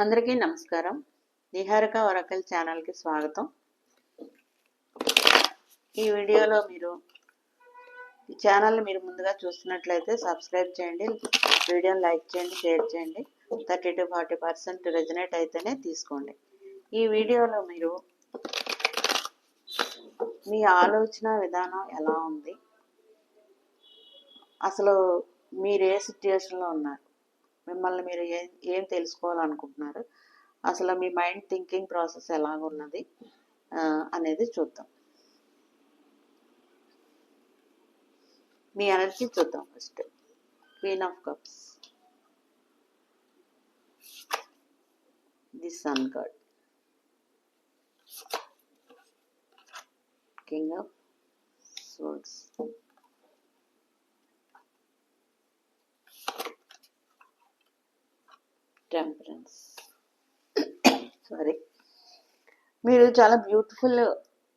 అందరికీ నమస్కారం. నిహారిక వరకల్ ఛానల్కి స్వాగతం. ఈ వీడియోలో మీరు ఈ ఛానల్ని మీరు ముందుగా చూస్తున్నట్లయితే సబ్స్క్రైబ్ చేయండి వీడియోని లైక్ చేయండి షేర్ చేయండి. Thirty to forty percent resonate అయితేనే తీసుకోండి. ఈ వీడియోలో మీరు మీ ఆలోచన విధానం ఎలా ఉంది? అసలు మీరు ఏ సిచ్యువేషన్లో ఉన్నారు? మిమ్మల్ని మీరు ఏం ఏం తెలుసుకోవాలనుకుంటున్నారు? అసలు మీ మైండ్ థింకింగ్ ప్రాసెస్ ఎలాగున్నది? అనేది చూద్దాం. మీ ఎనర్జీ చూద్దాం first. Queen of cups. The sun god. King of swords temperance sorry మీరు చాలా బ్యూటిఫుల్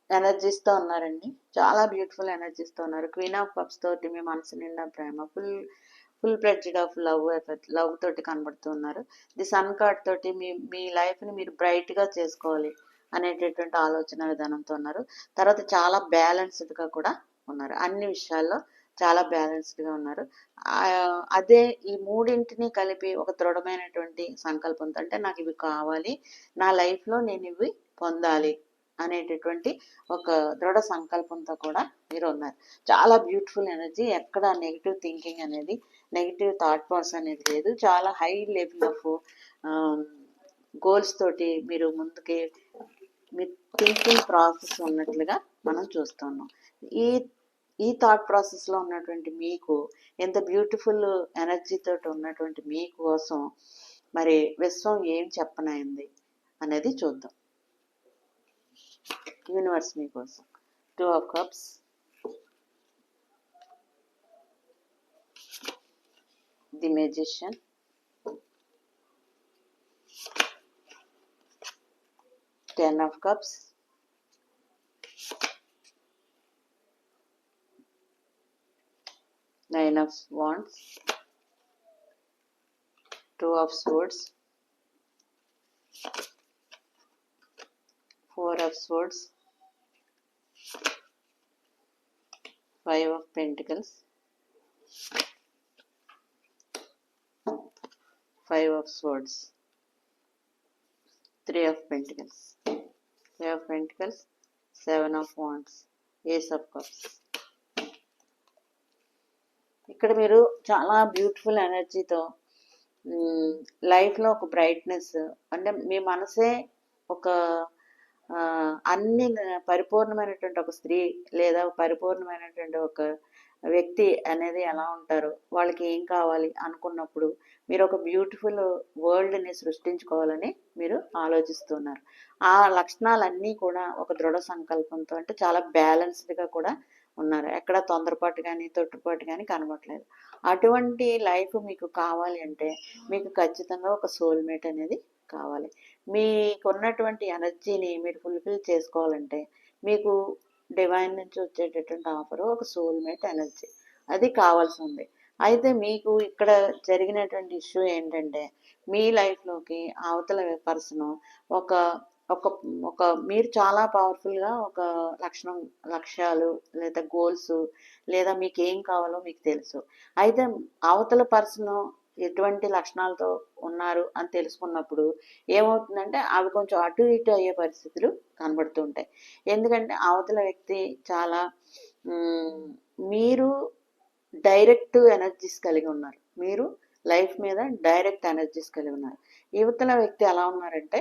ఎనర్జీస్తో ఉన్నారండి. చాలా బ్యూటిఫుల్ ఎనర్జీస్తో ఉన్నారు. క్వీన్ ఆఫ్ కప్స్ తోటి మీ మనసు నిండా ప్రేమ full full pledged of love effect love తోటి కనబడుతూ ఉన్నారు. ది సన్ కార్డ్ తోటి మీ మీ లైఫ్ని మీరు బ్రైట్గా చేసుకోవాలి అనేటటువంటి ఆలోచన విధానంతో ఉన్నారు. తర్వాత చాలా బ్యాలెన్స్డ్గా కూడా ఉన్నారు. అన్ని విషయాల్లో చాలా బ్యాలెన్స్డ్గా ఉన్నారు. అదే ఈ మూడింటిని కలిపి ఒక దృఢమైనటువంటి సంకల్పంతో అంటే నాకు ఇవి కావాలి నా లైఫ్లో నేను ఇవి పొందాలి అనేటటువంటి ఒక దృఢ సంకల్పంతో కూడా మీరు ఉన్నారు. చాలా బ్యూటిఫుల్ ఎనర్జీ ఎక్కడ నెగిటివ్ థింకింగ్ అనేది నెగిటివ్ థాట్ ప్రాసెస్ అనేది లేదు. చాలా హై లెవెల్ ఆఫ్ గోల్స్ తోటి మీరు ముందుకి మీ థింకింగ్ ప్రాసెస్ ఉన్నట్లుగా మనం చూస్తున్నాం. ఈ ఈ థాట్ ప్రాసెస్లో ఉన్నటువంటి మీకు ఎంత బ్యూటిఫుల్ ఎనర్జీ తోటి ఉన్నటువంటి మీ కోసం మరి విశ్వం ఏం చెప్పనైంది అనేది చూద్దాం. యూనివర్స్ మీకోసం. Two of cups. The magician ten of cups. Nine of wands. Two of swords. Four of swords. Five of pentacles. Five of swords. Three of pentacles. Three of pentacles. Seven of wands. Ace of cups ఇక్కడ మీరు చాలా beautiful ఎనర్జీతో లైఫ్లో ఒక brightness అంటే మీ మనసే ఒక అన్ని పరిపూర్ణమైనటువంటి ఒక స్త్రీ లేదా పరిపూర్ణమైనటువంటి ఒక వ్యక్తి అనేది ఎలా ఉంటారు వాళ్ళకి ఏం కావాలి అనుకున్నప్పుడు మీరు ఒక బ్యూటిఫుల్ వరల్డ్ని సృష్టించుకోవాలని మీరు ఆలోచిస్తున్నారు. ఆ లక్షణాలన్నీ కూడా ఒక దృఢ సంకల్పంతో అంటే చాలా బ్యాలెన్స్డ్గా కూడా ఉన్నారు. ఎక్కడ తొందరపాటు కానీ తొట్టుపాటు కానీ కనబడలేదు. అటువంటి లైఫ్ మీకు కావాలి అంటే మీకు ఖచ్చితంగా ఒక సోల్మేట్ అనేది కావాలి. మీకున్నటువంటి ఎనర్జీని మీరు ఫుల్ఫిల్ చేసుకోవాలంటే మీకు డివైన్ నుంచి వచ్చేటటువంటి ఆఫర్ ఒక సోల్మేట్ ఎనర్జీ. అది కావాల్సి ఉంది. అయితే మీకు ఇక్కడ జరిగినటువంటి ఇష్యూ ఏంటంటే మీ లైఫ్లోకి అవతల పర్సన్ ఒక ఒక ఒక మీరు చాలా పవర్ఫుల్గా ఒక లక్షణం లక్ష్యాలు లేదా గోల్స్ లేదా మీకు ఏం కావాలో మీకు తెలుసు. అయితే అవతల పర్సన్ ఎటువంటి లక్షణాలతో ఉన్నారు అని తెలుసుకున్నప్పుడు ఏమవుతుందంటే అవి కొంచెం అటు ఇటు అయ్యే పరిస్థితులు కనబడుతుంటాయి ఎందుకంటే అవతల వ్యక్తి చాలా మీరు డైరెక్ట్ ఎనర్జీస్ కలిగి ఉన్నారు. మీరు లైఫ్ మీద డైరెక్ట్ ఎనర్జీస్ కలిగి ఉన్నారు. యువతల వ్యక్తి ఎలా ఉన్నారంటే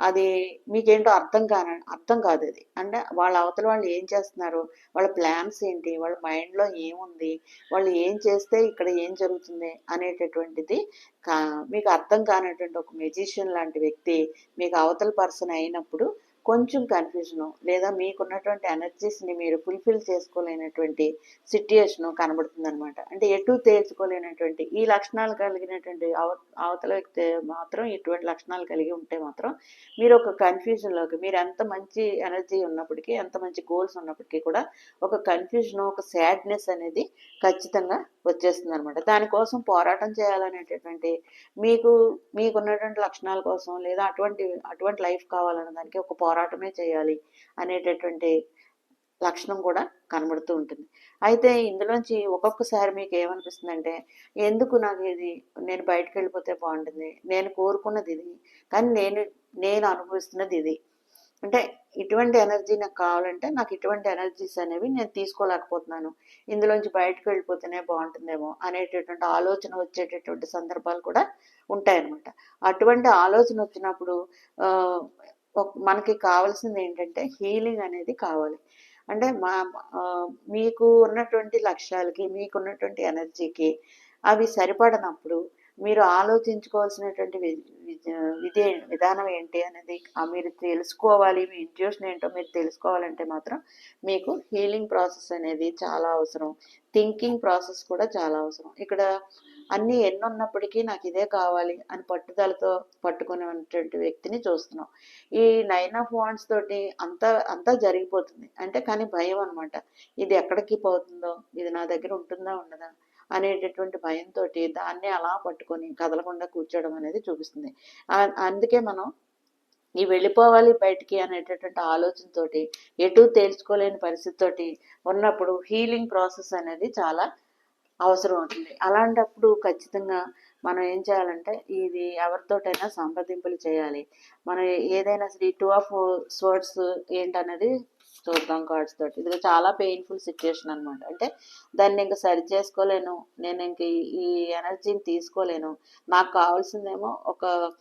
అది మీకేంటో అర్థం కాన అర్థం కాదు అది. అంటే వాళ్ళ అవతల వాళ్ళు ఏం చేస్తున్నారు? వాళ్ళ ప్లాన్స్ ఏంటి? వాళ్ళ మైండ్లో ఏముంది? వాళ్ళు ఏం చేస్తే ఇక్కడ ఏం జరుగుతుంది? అనేటటువంటిది కా మీకు అర్థం కానటువంటి ఒక మెజిషియన్ లాంటి వ్యక్తి మీకు అవతల పర్సన్ అయినప్పుడు కొంచెం కన్ఫ్యూజను లేదా మీకున్నటువంటి ఎనర్జీస్ని మీరు ఫుల్ఫిల్ చేసుకోలేనటువంటి సిట్యుయేషను కనబడుతుంది అనమాట అంటే ఎటు తేల్చుకోలేనటువంటి ఈ లక్షణాలు కలిగినటువంటి అవ అవతల వ్యక్తి మాత్రం ఇటువంటి లక్షణాలు కలిగి ఉంటే మాత్రం మీరు ఒక కన్ఫ్యూజన్లోకి మీరు ఎంత మంచి ఎనర్జీ ఉన్నప్పటికీ ఎంత మంచి గోల్స్ ఉన్నప్పటికీ కూడా ఒక కన్ఫ్యూజన్ ఒక సాడ్నెస్ అనేది ఖచ్చితంగా వచ్చేస్తుంది అనమాట దానికోసం పోరాటం చేయాలనేటటువంటి మీకు మీకున్నటువంటి లక్షణాల కోసం లేదా అటువంటి అటువంటి లైఫ్ కావాలన్న దానికి ఒక పోరాటమే చేయాలి అనేటటువంటి లక్షణం కూడా కనబడుతూ ఉంటుంది. అయితే ఇందులోంచి ఒక్కొక్కసారి మీకు ఏమనిపిస్తుందంటే ఎందుకు నాకు ఇది నేను బయటకు వెళ్ళిపోతే బాగుంటుంది నేను కోరుకున్నది ఇది కానీ నేను నేను అనుభవిస్తున్నది ఇది. అంటే ఇటువంటి ఎనర్జీ నాకు కావాలంటే నాకు ఇటువంటి ఎనర్జీస్ అనేవి నేను తీసుకోలేకపోతున్నాను. ఇందులోంచి బయటకు వెళ్ళిపోతేనే బాగుంటుందేమో అనేటటువంటి ఆలోచన వచ్చేటటువంటి సందర్భాలు కూడా ఉంటాయన్నమాట. అటువంటి ఆలోచన వచ్చినప్పుడు మనకి కావాల్సింది ఏంటంటే హీలింగ్ అనేది కావాలి. అంటే మా మీకు ఉన్నటువంటి లక్ష్యాలకి మీకు ఉన్నటువంటి ఎనర్జీకి అవి సరిపడనప్పుడు మీరు ఆలోచించుకోవాల్సినటువంటి వి- విధే విధానం ఏంటి అనేది మీరు తెలుసుకోవాలి మీ ఇంట్యూషన్ ఏంటో మీరు తెలుసుకోవాలంటే మాత్రం మీకు హీలింగ్ ప్రాసెస్ అనేది చాలా అవసరం. థింకింగ్ ప్రాసెస్ కూడా చాలా అవసరం. ఇక్కడ అన్నీ ఎన్నున్నప్పటికీ నాకు ఇదే కావాలి అని పట్టుదలతో పట్టుకునేటువంటి వ్యక్తిని చూస్తున్నాం. ఈ నైన్ ఆఫ్ వాండ్స్ తోటి అంతా అంతా జరిగిపోతుంది. అంటే కానీ భయం అనమాట ఇది ఎక్కడికి పోతుందో? ఇది నా దగ్గర ఉంటుందా ఉండదా? అనేటటువంటి భయంతో దాన్ని అలా పట్టుకొని కదలకుండా కూర్చోవడం అనేది చూపిస్తుంది. అందుకే మనం ఈ వెళ్ళిపోవాలి బయటికి అనేటటువంటి ఆలోచనతోటి ఎటు తేల్చుకోలేని పరిస్థితితోటి ఉన్నప్పుడు హీలింగ్ ప్రాసెస్ అనేది చాలా అవసరం అవుతుంది. అలాంటప్పుడు ఖచ్చితంగా మనం ఏం చేయాలంటే ఇది ఎవరితోటైనా సంప్రదింపులు చేయాలి. మనం ఏదైనా సరే టూ ఆఫ్ స్వర్డ్స్ ఏంటనేది చూద్దాం కార్డ్స్ తోటి ఇది చాలా పెయిన్ఫుల్ సిచ్యుయేషన్ అనమాట అంటే దాన్ని ఇంకా సరి చేసుకోలేను. నేను ఇంక ఈ- ఎనర్జీని తీసుకోలేను. నాకు కావాల్సిందేమో ఒక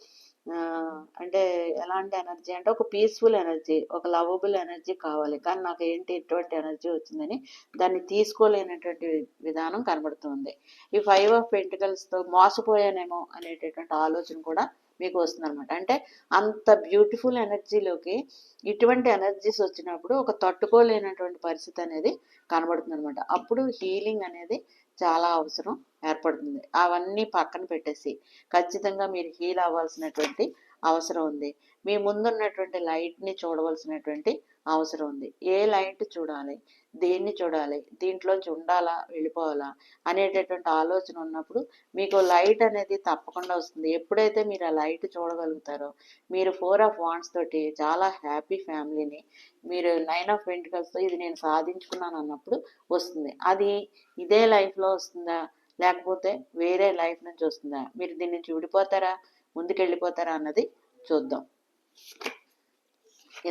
అంటే ఎలాంటి ఎనర్జీ అంటే ఒక పీస్ఫుల్ ఎనర్జీ ఒక లవబుల్ ఎనర్జీ కావాలి. కానీ నాకు ఏంటి ఇటువంటి ఎనర్జీ వచ్చిందని దాన్ని తీసుకోలేనటువంటి విధానం కనబడుతుంది. ఈ ఫైవ్ ఆఫ్ పెంటికల్స్తో మోసపోయానేమో అనేటటువంటి ఆలోచన కూడా మీకు వస్తుంది అనమాట అంటే అంత బ్యూటిఫుల్ ఎనర్జీలోకి ఇటువంటి ఎనర్జీస్ వచ్చినప్పుడు ఒక తట్టుకోలేనటువంటి పరిస్థితి అనేది కనబడుతుంది అనమాట అప్పుడు హీలింగ్ అనేది చాలా అవసరం ఏర్పడుతుంది. అవన్నీ పక్కన పెట్టేసి ఖచ్చితంగా మీరు హీల్ అవ్వాల్సినటువంటి అవసరం ఉంది. మీ ముందున్నటువంటి లైట్ని చూడవలసినటువంటి అవసరం ఉంది. ఏ లైట్ చూడాలి? దేన్ని చూడాలి? దీంట్లోంచి ఉండాలా? వెళ్ళిపోవాలా? అనేటటువంటి ఆలోచన ఉన్నప్పుడు మీకు లైట్ అనేది తప్పకుండా వస్తుంది. ఎప్పుడైతే మీరు ఆ లైట్ చూడగలుగుతారో మీరు ఫోర్ ఆఫ్ వాండ్స్ తోటి చాలా హ్యాపీ ఫ్యామిలీని మీరు నైన్ ఆఫ్ వెంటికల్స్తో ఇది నేను సాధించుకున్నాను అన్నప్పుడు వస్తుంది. అది ఇదే లైఫ్లో వస్తుందా? లేకపోతే వేరే లైఫ్ నుంచి వస్తుందా? మీరు దీని నుంచి విడిపోతారా ముందుకెళ్ళిపోతారా అన్నది చూద్దాం.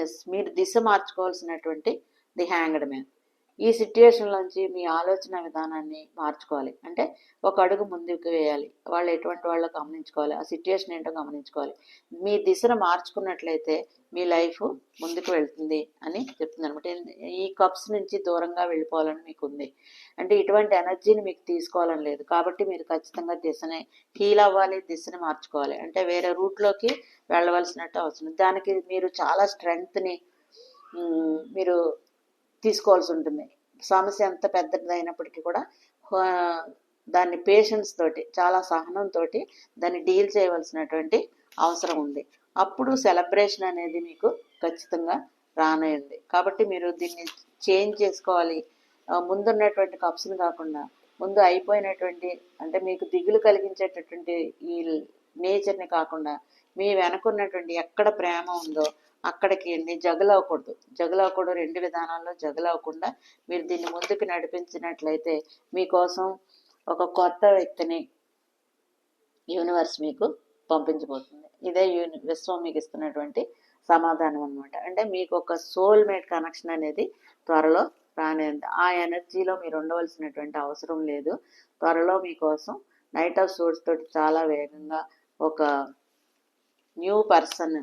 ఎస్ మీరు దిశ మార్చుకోవాల్సినటువంటి ది హ్యాంగ్డ్ మ్యాన్. ఈ సిట్యుయేషన్లోంచి మీ ఆలోచన విధానాన్ని మార్చుకోవాలి. అంటే ఒక అడుగు ముందుకు వేయాలి. వాళ్ళు ఎటువంటి వాళ్ళో గమనించుకోవాలి? ఆ సిట్యుయేషన్ ఏంటో గమనించుకోవాలి. మీ దిశను మార్చుకున్నట్లయితే మీ లైఫ్ ముందుకు వెళ్తుంది అని చెప్తుంది అనమాట ఈ కప్స్ నుంచి దూరంగా వెళ్ళిపోవాలని మీకు ఉంది. అంటే ఇటువంటి ఎనర్జీని మీకు తీసుకోవాలని లేదు. కాబట్టి మీరు ఖచ్చితంగా దిశని హీల్ అవ్వాలి దిశని మార్చుకోవాలి. అంటే వేరే రూట్లోకి వెళ్ళవలసినట్టు అవసరం దానికి మీరు చాలా స్ట్రెంగ్త్ని మీరు తీసుకోవాల్సి ఉంటుంది సమస్య ఎంత పెద్దదైనప్పటికీ కూడా దాన్ని పేషెన్స్ తోటి చాలా సహనంతో దాన్ని డీల్ చేయవలసినటువంటి అవసరం ఉంది. అప్పుడు సెలబ్రేషన్ అనేది మీకు ఖచ్చితంగా రానుంది. కాబట్టి మీరు దీన్ని చేంజ్ చేసుకోవాలి. ముందున్నటువంటి కప్స్ని కాకుండా ముందు అయిపోయినటువంటి అంటే మీకు దిగులు కలిగించేటటువంటి ఈ నేచర్ని కాకుండా మీ వెనకున్నటువంటి ఎక్కడ ప్రేమ ఉందో అక్కడికి వెళ్ళి జగలవకూడదు. జగలవకూడదు రెండు విధానాల్లో జగలవకుండా మీరు దీన్ని ముందుకు నడిపించినట్లయితే మీకోసం ఒక కొత్త వ్యక్తిని యూనివర్స్ మీకు పంపించబోతుంది. ఇదే యూని విశ్వం మీకు ఇస్తున్నటువంటి సమాధానం అనమాట అంటే మీకు ఒక సోల్మేట్ కనెక్షన్ అనేది త్వరలో రానేది ఆ ఎనర్జీలో మీరు ఉండవలసినటువంటి అవసరం లేదు. త్వరలో మీకోసం నైట్ ఆఫ్ సోర్స్ తోటి చాలా వేగంగా ఒక న్యూ పర్సన్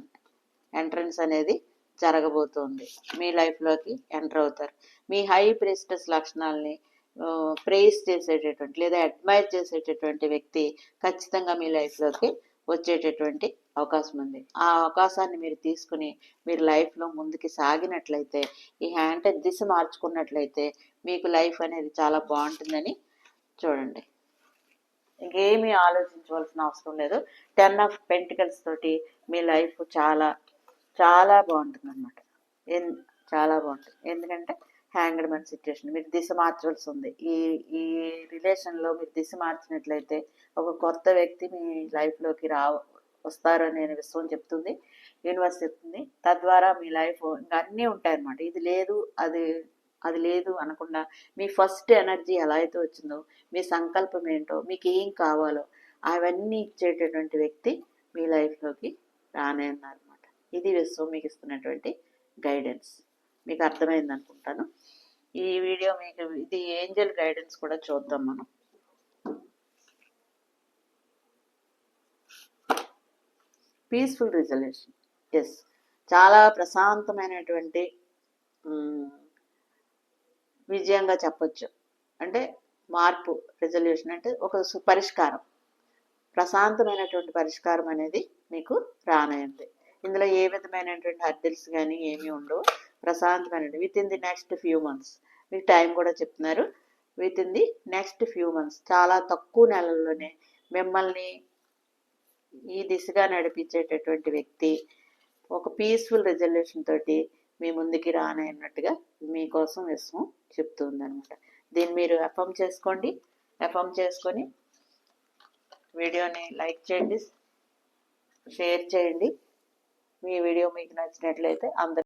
ఎంట్రన్స్ అనేది జరగబోతోంది. మీ లైఫ్లోకి ఎంటర్ అవుతారు. మీ హై ప్రెస్టస్ లక్షణాలని ప్రేస్ చేసేటటువంటి లేదా అడ్మైర్ చేసేటటువంటి వ్యక్తి ఖచ్చితంగా మీ లైఫ్లోకి వచ్చేటటువంటి అవకాశం ఉంది. ఆ అవకాశాన్ని మీరు తీసుకుని మీరు లైఫ్లో ముందుకు సాగినట్లయితే ఈ హ్యాండ్ దిశ మార్చుకున్నట్లయితే మీకు లైఫ్ అనేది చాలా బాగుంటుందని చూడండి. ఇంకేమీ ఆలోచించవలసిన అవసరం లేదు. టెన్ ఆఫ్ పెంటికల్స్ తోటి మీ లైఫ్ చాలా చాలా బాగుంటుంది అనమాట చాలా బాగుంటుంది. ఎందుకంటే హ్యాంగ్డ్ సిచ్యువేషన్ మీరు దిశ మార్చవలసి ఉంది. ఈ ఈ రిలేషన్లో మీరు దిశ మార్చినట్లయితే ఒక కొత్త వ్యక్తి మీ లైఫ్లోకి రా వస్తారని అనే విశ్వం చెప్తుంది. యూనివర్స్ చెప్తుంది. తద్వారా మీ లైఫ్ ఇంకా అన్నీ ఉంటాయన్నమాట. ఇది లేదు అది అది లేదు అనకుండా మీ ఫస్ట్ ఎనర్జీ ఎలా అయితే వచ్చిందో మీ సంకల్పం ఏంటో మీకు ఏం కావాలో అవన్నీ ఇచ్చేటటువంటి వ్యక్తి మీ లైఫ్లోకి రానే అన్నమాట ఇది విశ్వం మీకు ఇస్తున్నటువంటి గైడెన్స్ మీకు అర్థమైంది అనుకుంటాను. ఈ వీడియో మీకు ఇది ఏంజల్ గైడెన్స్ కూడా చూద్దాం మనం. పీస్ఫుల్ రిజల్యూషన్ ఎస్ చాలా ప్రశాంతమైనటువంటి విజయంగా చెప్పొచ్చు. అంటే మార్పు రిజల్యూషన్ అంటే ఒక పరిష్కారం ప్రశాంతమైనటువంటి పరిష్కారం అనేది మీకు రానయ్యింది. ఇందులో ఏ విధమైనటువంటి హర్డిల్స్ కానీ ఏమీ ఉండవు. ప్రశాంతమైన within the next few months మీకు టైం కూడా చెప్తున్నారు. Within the next few months చాలా తక్కువ నెలల్లోనే మిమ్మల్ని ఈ దిశగా నడిపించేటటువంటి వ్యక్తి ఒక పీస్ఫుల్ రిజల్యూషన్ తోటి మీ ముందుకి రానన్నట్టుగా మీకోసం విశ్వం చెప్తుంది అనమాట దీన్ని మీరు ఎఫమ్ చేసుకోండి. ఎఫర్మ్ చేసుకొని వీడియోని లైక్ చేయండి. షేర్ చేయండి. మీ వీడియో మీకు నచ్చినట్లయితే అందరు